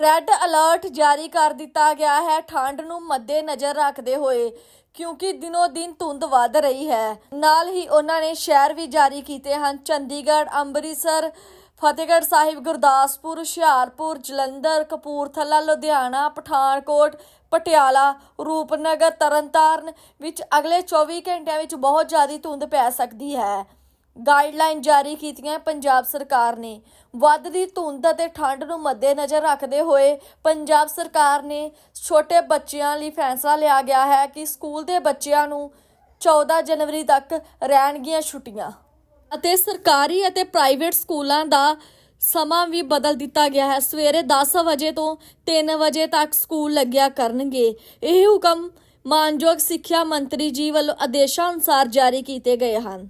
Red alert ਜਾਰੀ ਕਰ ਦਿੱਤਾ ਗਿਆ ਹੈ। ਠੰਡ ਨੂੰ ਮੱਦੇਨਜ਼ਰ ਰੱਖਦੇ ਹੋਏ, ਕਿਉਂਕਿ ਦਿਨੋ ਦਿਨ ਧੁੰਦ ਵੱਧ ਰਹੀ ਹੈ। ਨਾਲ ਹੀ ਉਹਨਾਂ ਨੇ ਸ਼ਹਿਰ ਵੀ ਜਾਰੀ ਕੀਤੇ ਹਨ। ਚੰਡੀਗੜ੍ਹ, ਅੰਮ੍ਰਿਤਸਰ, ਫਤਿਹਗੜ੍ਹ ਸਾਹਿਬ, ਗੁਰਦਾਸਪੁਰ, ਹੁਸ਼ਿਆਰਪੁਰ, ਜਲੰਧਰ, ਕਪੂਰਥਲਾ, ਲੁਧਿਆਣਾ, ਪਠਾਨਕੋਟ, ਪਟਿਆਲਾ, ਰੂਪਨਗਰ, ਤਰਨਤਾਰਨ ਵਿੱਚ ਅਗਲੇ 24 ਘੰਟਿਆਂ ਵਿੱਚ ਬਹੁਤ ਜ਼ਿਆਦਾ ਧੁੰਦ ਪੈ ਸਕਦੀ ਹੈ। ਗਾਈਡਲਾਈਨ ਜਾਰੀ ਕੀਤੀਆਂ ਪੰਜਾਬ ਸਰਕਾਰ ਨੇ। ਵੱਧ ਦੀ ਧੁੰਦ ਅਤੇ ਠੰਡ ਨੂੰ ਮੱਦੇਨਜ਼ਰ ਰੱਖਦੇ ਹੋਏ ਪੰਜਾਬ ਸਰਕਾਰ ਨੇ ਛੋਟੇ ਬੱਚਿਆਂ ਲਈ ਫੈਸਲਾ ਲਿਆ ਗਿਆ ਹੈ ਕਿ ਸਕੂਲ ਦੇ ਬੱਚਿਆਂ ਨੂੰ 14 ਜਨਵਰੀ ਤੱਕ ਰਹਿਣਗੀਆਂ ਛੁੱਟੀਆਂ। ਅਤੇ ਸਰਕਾਰੀ ਅਤੇ ਪ੍ਰਾਈਵੇਟ ਸਕੂਲਾਂ ਦਾ ਸਮਾਂ ਵੀ ਬਦਲ ਦਿੱਤਾ ਗਿਆ ਹੈ। ਸਵੇਰੇ 10 ਵਜੇ ਤੋਂ 3 ਵਜੇ ਤੱਕ ਸਕੂਲ ਲੱਗਿਆ ਕਰਨਗੇ। ਇਹ ਹੁਕਮ ਮਾਨਯੋਗ ਸਿੱਖਿਆ ਮੰਤਰੀ ਜੀ ਵੱਲੋਂ ਆਦੇਸ਼ਾਂ ਅਨੁਸਾਰ ਜਾਰੀ ਕੀਤੇ ਗਏ ਹਨ।